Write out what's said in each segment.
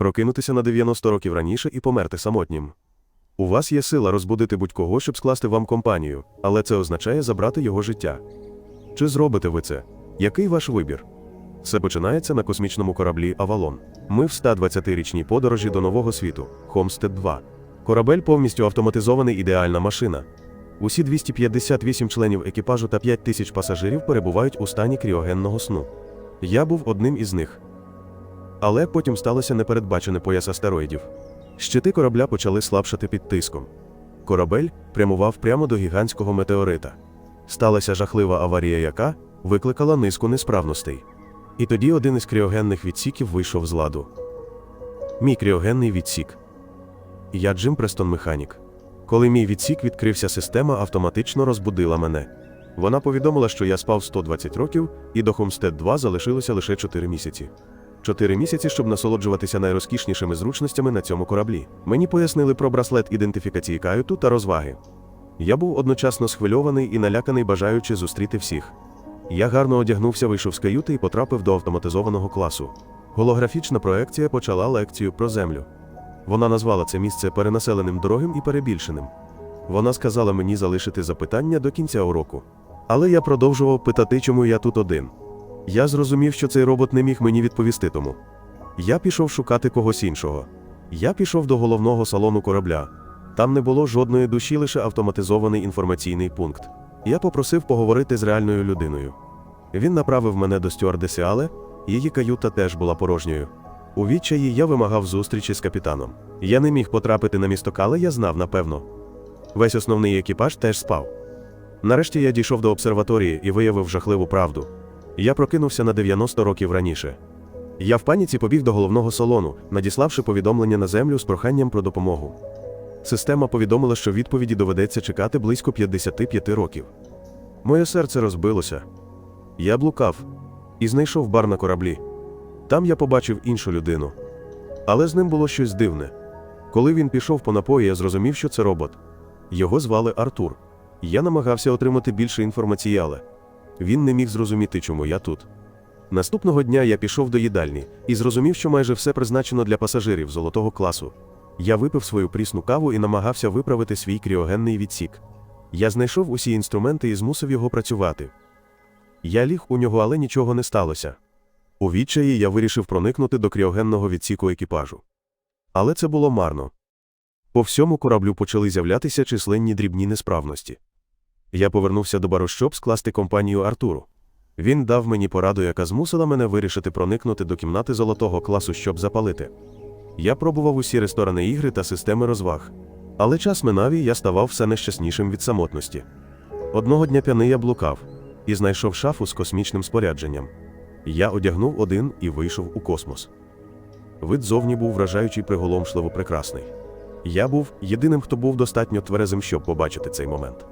Прокинутися на 90 років раніше і померти самотнім. У вас є сила розбудити будь-кого, щоб скласти вам компанію, але це означає забрати його життя. Чи зробите ви це? Який ваш вибір? Все починається на космічному кораблі Авалон. Ми в 120-річній подорожі до нового світу Хомстед 2. Корабель повністю автоматизований ідеальна машина. Усі 258 членів екіпажу та 5 тисяч пасажирів перебувають у стані кріогенного сну. Я був одним із них. Але потім сталося непередбачене пояс астероїдів. Щити корабля почали слабшати під тиском. Корабель прямував прямо до гігантського метеорита. Сталася жахлива аварія, яка викликала низку несправностей. І тоді один із кріогенних відсіків вийшов з ладу. Мій кріогенний відсік. Я Джим Престон механік. Коли мій відсік відкрився, система автоматично розбудила мене. Вона повідомила, що я спав 120 років, і до Homestead 2 залишилося лише 4 місяці. Чотири місяці, щоб насолоджуватися найрозкішнішими зручностями на цьому кораблі. Мені пояснили про браслет ідентифікації каюту та розваги. Я був одночасно схвильований і наляканий, бажаючи зустріти всіх. Я гарно одягнувся, вийшов з каюти і потрапив до автоматизованого класу. Голографічна проекція почала лекцію про землю. Вона назвала це місце перенаселеним дорогим і перебільшеним. Вона сказала мені залишити запитання до кінця уроку. Але я продовжував питати, чому я тут один. Я зрозумів, що цей робот не міг мені відповісти тому. Я пішов шукати когось іншого. Я пішов до головного салону корабля. Там не було жодної душі, лише автоматизований інформаційний пункт. Я попросив поговорити з реальною людиною. Він направив мене до стюардеси Але, її каюта теж була порожньою. У відчаї я вимагав зустрічі з капітаном. Я не міг потрапити на місто Кале, я знав, напевно. Весь основний екіпаж теж спав. Нарешті я дійшов до обсерваторії і виявив жахливу правду. Я прокинувся на 90 років раніше. Я в паніці побіг до головного салону, надіславши повідомлення на землю з проханням про допомогу. Система повідомила, що відповіді доведеться чекати близько 55 років. Моє серце розбилося. Я блукав і знайшов бар на кораблі. Там я побачив іншу людину. Але з ним було щось дивне. Коли він пішов по напої, я зрозумів, що це робот. Його звали Артур. Я намагався отримати більше інформації, але він не міг зрозуміти, чому я тут. Наступного дня я пішов до їдальні і зрозумів, що майже все призначено для пасажирів золотого класу. Я випив свою прісну каву і намагався виправити свій кріогенний відсік. Я знайшов усі інструменти і змусив його працювати. Я ліг у нього, але нічого не сталося. У відчаї я вирішив проникнути до кріогенного відсіку екіпажу. Але це було марно. По всьому кораблю почали з'являтися численні дрібні несправності. Я повернувся до бару, щоб скласти компанію Артуру. Він дав мені пораду, яка змусила мене вирішити проникнути до кімнати золотого класу, щоб запалити. Я пробував усі ресторани ігри та системи розваг. Але час минав і я ставав все нещаснішим від самотності. Одного дня п'яний я блукав і знайшов шафу з космічним спорядженням. Я одягнув один і вийшов у космос. Вид зовні був вражаючий приголомшливо прекрасний. Я був єдиним, хто був достатньо тверезим, щоб побачити цей момент.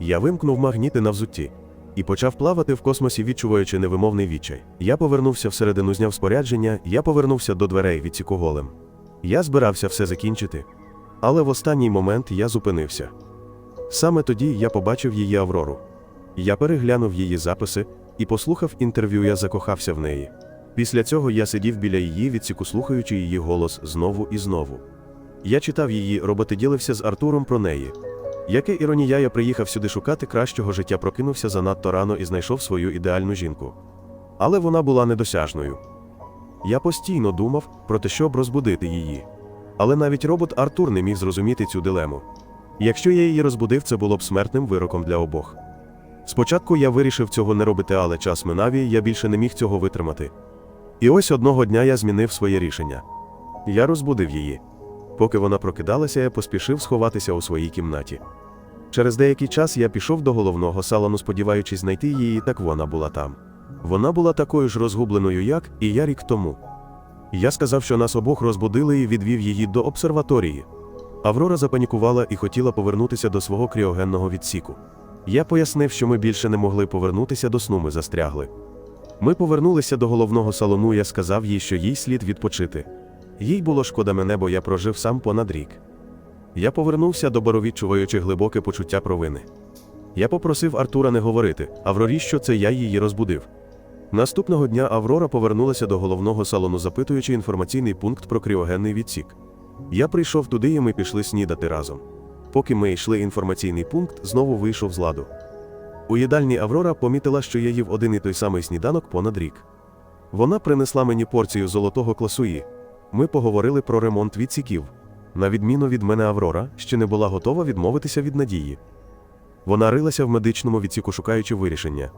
Я вимкнув магніти на взутті і почав плавати в космосі, відчуваючи невимовний відчай. Я повернувся всередину, зняв спорядження, я повернувся до дверей відсіку голем. Я збирався все закінчити, але в останній момент я зупинився. Саме тоді я побачив її Аврору. Я переглянув її записи і послухав інтерв'ю, я закохався в неї. Після цього я сидів біля її відсіку, слухаючи її голос знову і знову. Я читав її, роботи ділився з Артуром про неї. Яке іронія, я приїхав сюди шукати кращого життя, прокинувся занадто рано і знайшов свою ідеальну жінку. Але вона була недосяжною. Я постійно думав про те, щоб розбудити її. Але навіть робот Артур не міг зрозуміти цю дилему. Якщо я її розбудив, це було б смертним вироком для обох. Спочатку я вирішив цього не робити, але час минав і я більше не міг цього витримати. І ось одного дня я змінив своє рішення. Я розбудив її. Поки вона прокидалася, я поспішив сховатися у своїй кімнаті. Через деякий час я пішов до головного салону, сподіваючись знайти її, так вона була там. Вона була такою ж розгубленою, як і я рік тому. Я сказав, що нас обох розбудили і відвів її до обсерваторії. Аврора запанікувала і хотіла повернутися до свого кріогенного відсіку. Я пояснив, що ми більше не могли повернутися до сну, ми застрягли. Ми повернулися до головного салону, я сказав їй, що їй слід відпочити. Їй було шкода мене, бо я прожив сам понад рік. Я повернувся до бару, глибоке почуття провини. Я попросив Артура не говорити, Аврорі, що це я її розбудив. Наступного дня Аврора повернулася до головного салону, запитуючи інформаційний пункт про кріогенний відсік. Я прийшов туди, і ми пішли снідати разом. Поки ми йшли інформаційний пункт, знову вийшов з ладу. У їдальні Аврора помітила, що я їв один і той самий сніданок понад рік. Вона принесла мені порцію золотого класуї. Ми поговорили про ремонт відсіків. На відміну від мене Аврора, ще не була готова відмовитися від надії. Вона рилася в медичному відсіку, шукаючи вирішення.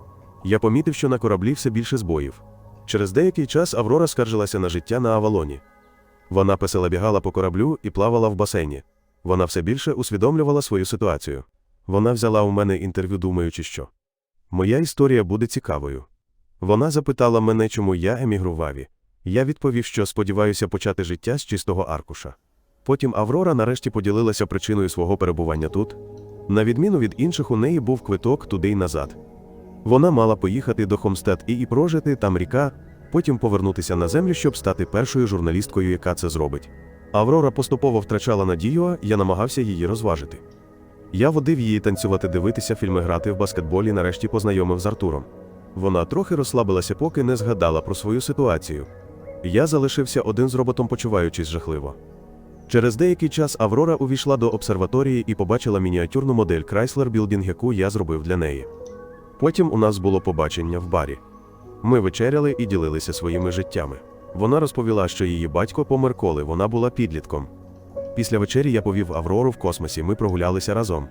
Я помітив, що на кораблі все більше збоїв. Через деякий час Аврора скаржилася на життя на Авалоні. Вона песела бігала по кораблю і плавала в басейні. Вона все більше усвідомлювала свою ситуацію. Вона взяла у мене інтерв'ю, думаючи, що моя історія буде цікавою. Вона запитала мене, чому я емігрував. Я відповів, що сподіваюся почати життя з чистого аркуша. Потім Аврора нарешті поділилася причиною свого перебування тут. На відміну від інших, у неї був квиток туди й назад. Вона мала поїхати до Хомстед і, прожити там ріка, потім повернутися на землю, щоб стати першою журналісткою, яка це зробить. Аврора поступово втрачала надію, я намагався її розважити. Я водив її танцювати, дивитися, фільми грати в баскетболі, нарешті познайомив з Артуром. Вона трохи розслабилася, поки не згадала про свою ситуацію. Я залишився один з роботом, почуваючись жахливо. Через деякий час Аврора увійшла до обсерваторії і побачила мініатюрну модель Chrysler Building, яку я зробив для неї. Потім у нас було побачення в барі. Ми вечеряли і ділилися своїми життями. Вона розповіла, що її батько помер коли вона була підлітком. Після вечері я повів Аврору в космосі, ми прогулялися разом.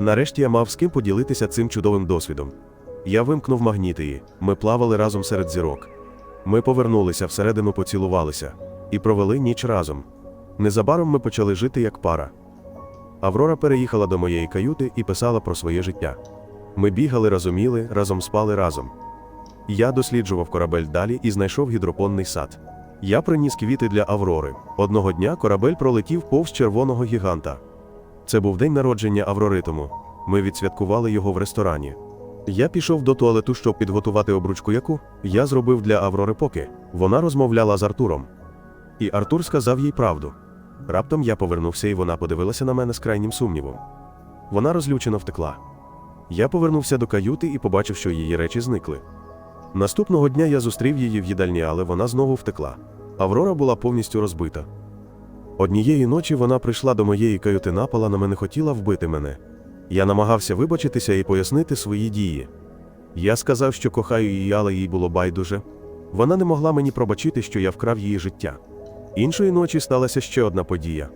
Нарешті я мав з ким поділитися цим чудовим досвідом. Я вимкнув магнітії, ми плавали разом серед зірок. Ми повернулися всередину, поцілувалися і провели ніч разом. Незабаром ми почали жити як пара. Аврора переїхала до моєї каюти і писала про своє життя. Ми бігали, разуміли, разом спали разом. Я досліджував корабель далі і знайшов гідропонний сад. Я приніс квіти для Аврори. Одного дня корабель пролетів повз червоного гіганта. Це був день народження Авроритому. Ми відсвяткували його в ресторані. Я пішов до туалету, щоб підготувати обручку, яку я зробив для Аврори поки. Вона розмовляла з Артуром. І Артур сказав їй правду. Раптом я повернувся, і вона подивилася на мене з крайнім сумнівом. Вона розлючено втекла. Я повернувся до каюти і побачив, що її речі зникли. Наступного дня я зустрів її в їдальні, але вона знову втекла. Аврора була повністю розбита. Однієї ночі вона прийшла до моєї каюти напала на мене, хотіла вбити мене. Я намагався вибачитися і пояснити свої дії. Я сказав, що кохаю її, але їй було байдуже. Вона не могла мені пробачити, що я вкрав її життя. Іншої ночі сталася ще одна подія.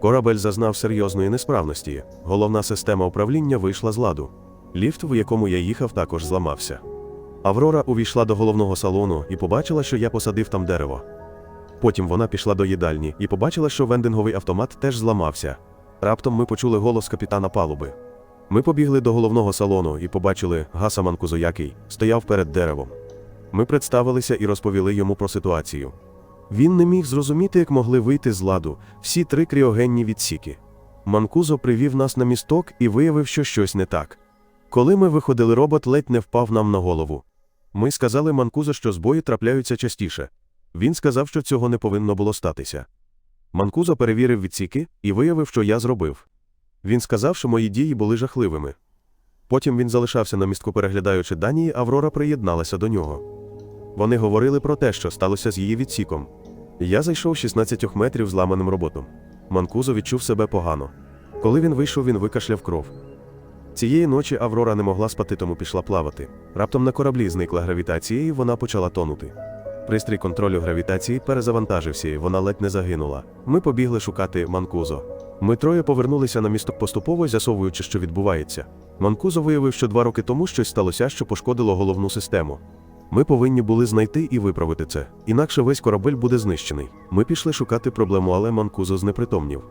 Корабель зазнав серйозної несправності. Головна система управління вийшла з ладу. Ліфт, в якому я їхав, також зламався. Аврора увійшла до головного салону і побачила, що я посадив там дерево. Потім вона пішла до їдальні і побачила, що вендинговий автомат теж зламався. Раптом ми почули голос капітана палуби. Ми побігли до головного салону і побачили Гаса Манкузо, стояв перед деревом. Ми представилися і розповіли йому про ситуацію. Він не міг зрозуміти, як могли вийти з ладу всі три кріогенні відсіки. Манкузо привів нас на місток і виявив, що щось не так. Коли ми виходили, робот ледь не впав нам на голову. Ми сказали Манкузо, що збої трапляються частіше. Він сказав, що цього не повинно було статися. Манкузо перевірив відсіки і виявив, що я зробив. Він сказав, що мої дії були жахливими. Потім він залишався на містку, переглядаючи дані, і Аврора приєдналася до нього. Вони говорили про те, що сталося з її відсіком. Я зайшов 16 метрів зламаним роботом. Манкузо відчув себе погано. Коли він вийшов, він викашляв кров. Цієї ночі Аврора не могла спати, тому пішла плавати. Раптом на кораблі зникла гравітація, і вона почала тонути. Пристрій контролю гравітації перезавантажився, і вона ледь не загинула. Ми побігли шукати Манкузо. Ми троє повернулися на місток поступово, з'ясовуючи, що відбувається. Манкузо виявив, що два роки тому щось сталося, що пошкодило головну систему. Ми повинні були знайти і виправити це, інакше весь корабель буде знищений. Ми пішли шукати проблему, але Манкузо знепритомнів.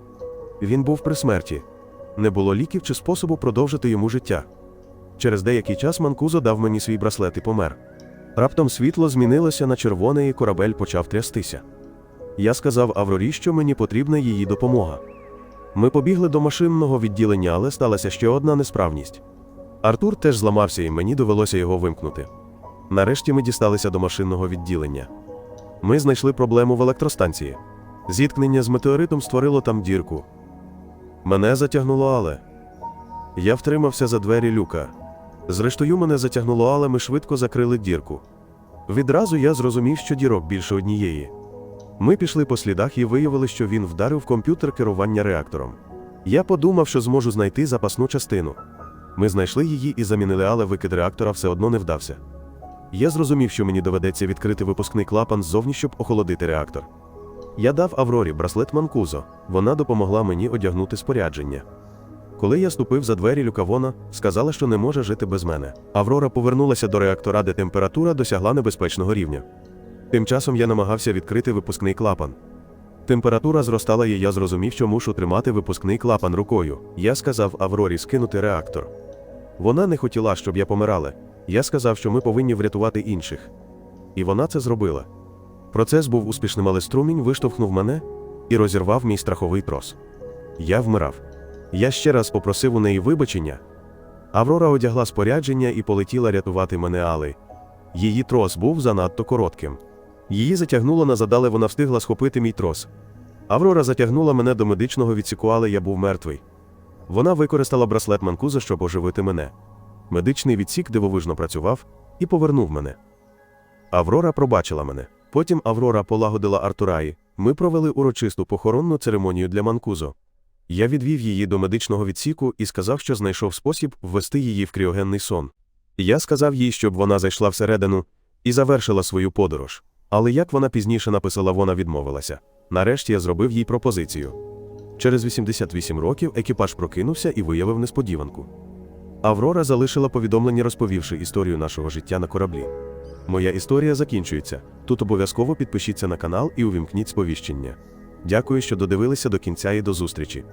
Він був при смерті. Не було ліків чи способу продовжити йому життя. Через деякий час Манкузо дав мені свій браслет і помер. Раптом світло змінилося на червоне, і корабель почав трястися. Я сказав Аврорі, що мені потрібна її допомога. Ми побігли до машинного відділення, але сталася ще одна несправність. Артур теж зламався, і мені довелося його вимкнути. Нарешті ми дісталися до машинного відділення. Ми знайшли проблему в електростанції. Зіткнення з метеоритом створило там дірку. Мене затягнуло, але. Я втримався за двері люка. Зрештою, мене затягнуло, але ми швидко закрили дірку. Відразу я зрозумів, що дірок більше однієї. Ми пішли по слідах і виявили, що він вдарив комп'ютер керування реактором. Я подумав, що зможу знайти запасну частину. Ми знайшли її і замінили, але викид реактора все одно не вдався. Я зрозумів, що мені доведеться відкрити випускний клапан ззовні, щоб охолодити реактор. Я дав Аврорі браслет Манкузо, вона допомогла мені одягнути спорядження. Коли я ступив за двері люкавона, сказала, що не може жити без мене. Аврора повернулася до реактора, де температура досягла небезпечного рівня. Тим часом я намагався відкрити випускний клапан. Температура зростала, і я зрозумів, що мушу тримати випускний клапан рукою. Я сказав Аврорі скинути реактор. Вона не хотіла, щоб я помирала. Я сказав, що ми повинні врятувати інших. І вона це зробила. Процес був успішним, але струмінь виштовхнув мене і розірвав мій страховий трос. Я вмирав. Я ще раз попросив у неї вибачення. Аврора одягла спорядження і полетіла рятувати мене але Її трос був занадто коротким. Її затягнуло назад, але вона встигла схопити мій трос. Аврора затягнула мене до медичного відсіку, але я був мертвий. Вона використала браслет Манкуза, щоб оживити мене. Медичний відсік дивовижно працював і повернув мене. Аврора пробачила мене. Потім Аврора полагодила Артураї. Ми провели урочисту похоронну церемонію для Манкузо. Я відвів її до медичного відсіку і сказав, що знайшов спосіб ввести її в кріогенний сон. Я сказав їй, щоб вона зайшла всередину і завершила свою подорож. Але як вона пізніше написала, вона відмовилася. Нарешті я зробив їй пропозицію. Через 88 років екіпаж прокинувся і виявив несподіванку. Аврора залишила повідомлення, розповівши історію нашого життя на кораблі. Моя історія закінчується. Тут обов'язково підпишіться на канал і увімкніть сповіщення. Дякую, що додивилися до кінця і до зустрічі.